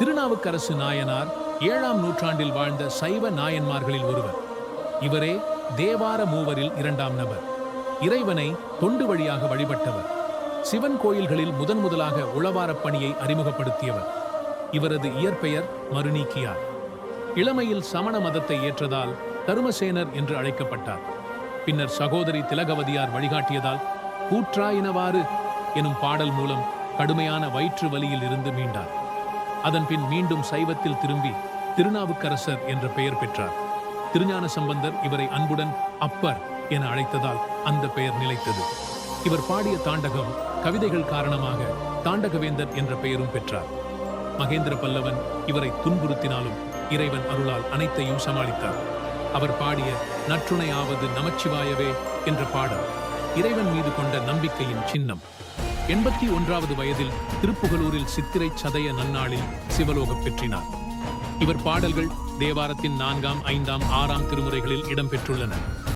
திருநாவுக்கரசு நாயனார் ஏழாம் நூற்றாண்டில் வாழ்ந்த சைவ நாயன்மார்களில் ஒருவர். இவரே தேவார மூவரில் இரண்டாம் நபர். இறைவனை தொண்டு வழியாக வழிபட்டவர். சிவன் கோயில்களில் முதன் முதலாக உளவாரப் பணியை அறிமுகப்படுத்தியவர். இவரது இயற்பெயர் மருநீக்கியார் இளமையில் சமண மதத்தை ஏற்றதால் தருமசேனர் என்று அழைக்கப்பட்டார். பின்னர் சகோதரி திலகவதியார் வழிகாட்டியதால் கூற்றாயினவாறு எனும் பாடல் மூலம் கடுமையான வயிற்று வலியில் இருந்து மீண்டார். அதன்பின் மீண்டும் சைவத்தில் திரும்பி திருநாவுக்கரசர் என்ற பெயர் பெற்றார். திருஞான சம்பந்தர் இவரை அன்புடன் அப்பர் என அழைத்ததால் அந்த பெயர் நிலைத்தது. இவர் பாடிய தாண்டகம் கவிதைகள் காரணமாக தாண்டகவேந்தர் என்ற பெயரும் பெற்றார். மகேந்திர பல்லவன் இவரை துன்புறுத்தினாலும் இறைவன் அருளால் அனைத்தையும் சமாளித்தார். அவர் பாடிய நற்றுணையாவது நமச்சிவாயவே என்ற பாடல் இறைவன் மீது கொண்ட நம்பிக்கையின் சின்னம். எண்பத்தி ஒன்றாவது வயதில் திருப்புகலூரில் சித்திரை சதய நன்னாளில் சிவலோகம் பெற்றினார். இவர் பாடல்கள் தேவாரத்தின் நான்காம் ஐந்தாம் ஆறாம் திருமுறைகளில் இடம்பெற்றுள்ளன.